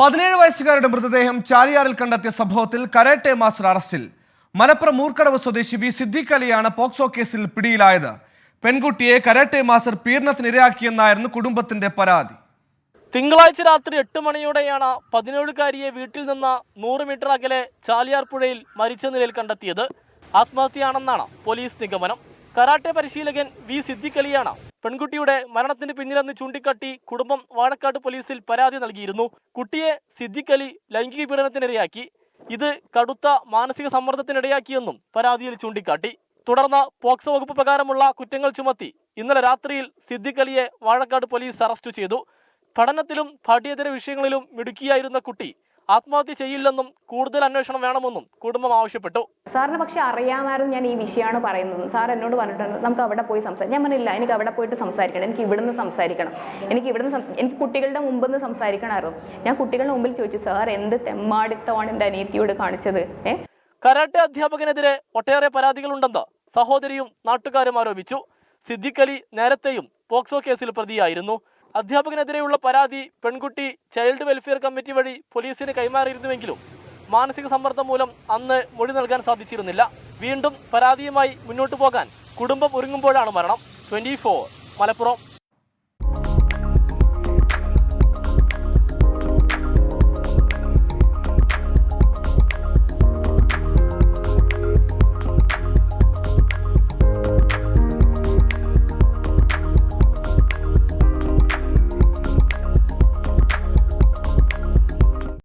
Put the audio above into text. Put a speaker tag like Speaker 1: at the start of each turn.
Speaker 1: പതിനേഴ് വയസ്സുകാരുടെ മൃതദേഹം ചാലിയാറിൽ കണ്ടെത്തിയ സംഭവത്തിൽ കരാട്ടെ മാസ്റ്റർ അറസ്റ്റിൽ. മലപ്പുറം മൂർക്കടവ് സ്വദേശി വി സിദ്ദിഖ് അലിയാണ് പോക്സോ കേസിൽ പിടിയിലായത്. പെൺകുട്ടിയെ കരാട്ടെ മാസ്റ്റർ പീഡനത്തിനിരയാക്കിയെന്നായിരുന്നു കുടുംബത്തിന്റെ പരാതി.
Speaker 2: തിങ്കളാഴ്ച രാത്രി എട്ട് മണിയോടെയാണ് പതിനേഴുകാരിയെ വീട്ടിൽ നിന്ന് നൂറ് മീറ്റർ അകലെ ചാലിയാർ പുഴയിൽ മരിച്ച നിലയിൽ കണ്ടെത്തിയത്. ആത്മഹത്യയാണെന്നാണ് പോലീസ് നിഗമനം. കരാട്ടെ പരിശീലകൻ വി സിദ്ദിഖ് അലിയാണ് പെൺകുട്ടിയുടെ മരണത്തിന് പിന്നിലെന്ന് ചൂണ്ടിക്കാട്ടി കുടുംബം വാഴക്കാട് പോലീസിൽ പരാതി നൽകിയിരുന്നു. കുട്ടിയെ സിദ്ദിഖ് അലി ലൈംഗിക പീഡനത്തിനിരയാക്കി. ഇത് കടുത്ത മാനസിക സമ്മർദ്ദത്തിനിടയാക്കിയെന്നും പരാതിയിൽ ചൂണ്ടിക്കാട്ടി. തുടർന്ന് പോക്സോ വകുപ്പ് പ്രകാരമുള്ള കുറ്റങ്ങൾ ചുമത്തി ഇന്നലെ രാത്രിയിൽ സിദ്ദിഖ് അലിയെ വാഴക്കാട് പോലീസ് അറസ്റ്റ് ചെയ്തു. പഠനത്തിലും പാഠ്യേതര വിഷയങ്ങളിലും മിടുക്കിയായിരുന്ന കുട്ടി ആത്മഹത്യ ചെയ്യില്ലെന്നും കൂടുതൽ അന്വേഷണം വേണമെന്നും കുടുംബം ആവശ്യപ്പെട്ടു.
Speaker 3: സാറിന് പക്ഷെ അറിയാമായിരുന്നു ഞാൻ ഈ വിഷയമാണ് പറയുന്നത്. സാർ എന്നോട് പറഞ്ഞിട്ടുണ്ട് നമുക്ക് അവിടെ പോയി സംസാരിക്കാം. ഞാൻ പറഞ്ഞില്ല എനിക്ക് അവിടെ പോയിട്ട് സംസാരിക്കണം എനിക്ക് ഇവിടുന്ന് സംസാരിക്കണം എനിക്ക് ഇവിടുന്ന് എനിക്ക് കുട്ടികളുടെ മുമ്പിൽ നിന്ന് സംസാരിക്കണമായിരുന്നു. ഞാൻ കുട്ടികളുടെ മുമ്പിൽ ചോദിച്ചു സാർ എന്ത് തെമ്മാടിത്തമാണ് എന്റെ അനിയത്തിയോട് കാണിച്ചത്? ഏ?
Speaker 2: കരാട്ടെ അധ്യാപകനെതിരെ ഒട്ടേറെ പരാതികളുണ്ടെന്ന് സഹോദരിയും നാട്ടുകാരും ആരോപിച്ചു. സിദ്ദിഖ് അലി നേരത്തെയും പോക്സോ കേസിൽ പ്രതിയായിരുന്നു. അധ്യാപകനെതിരെയുള്ള പരാതി പെൺകുട്ടി ചൈൽഡ് വെൽഫെയർ കമ്മിറ്റി വഴി പോലീസിന് കൈമാറിയിരുന്നുവെങ്കിലും മാനസിക സമ്മർദ്ദം മൂലം അന്ന് മൊഴി നൽകാൻ സാധിച്ചിരുന്നില്ല. വീണ്ടും പരാതിയുമായി മുന്നോട്ടു പോകാൻ കുടുംബം ഒരുങ്ങുമ്പോഴാണ് മരണം. ട്വന്റി മലപ്പുറം.